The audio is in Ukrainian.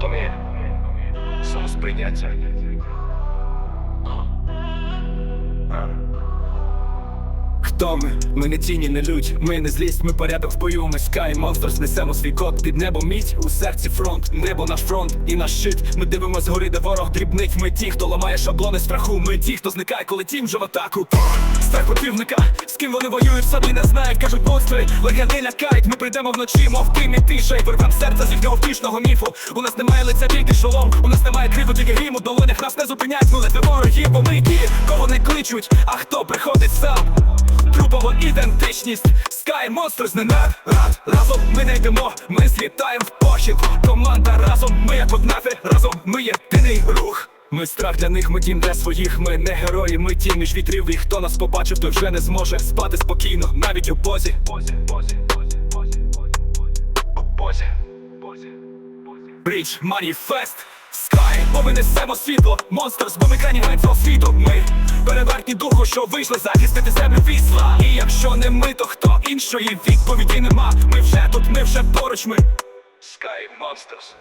То ми самосприйняття. Хто ми? Ми не тіні, не лють, ми не злість, ми порядок в бою, ми Sky Monsters, несемо свій код під небом мідь, у серці фронт, небо наш фронт і наш щит. Ми дивимося згори, де ворог дрібнить. Ми ті, хто ламає шаблони страху. Ми ті, хто зникає, коли тім вже в атаку. Страх противника, з ким вони воюють, самі не знають, кажуть монстри, легенди лякають. Ми прийдемо вночі, мов тим і тиша, і вирвем серце з їхнього втішного міфу. У нас немає лиця, тільки шолом, у нас немає криву, тільки грім, у долонях нас не зупиняють, ми ледве ворогів, бо ми ті, кого не кличуть, а хто приходить сам. Трупова ідентичність. Sky Monsters не на рад Разом ми не йдемо, ми злітаємо в похід Команда разом, ми як однафи, разом ми рух ми страх для них, ми дім для своїх, ми не герої, ми ті між вітрів, і хто нас побачив, той вже не зможе спати спокійно, навіть у позі. Брідж, маніфест, Sky, бо ми несемо світло, бо ми грають свого світу. Ми перевертні духу, що вийшли захистити землю вісла. І якщо не ми, то хто іншої відповіді нема. Ми вже тут, ми вже поруч, ми Sky Monsters.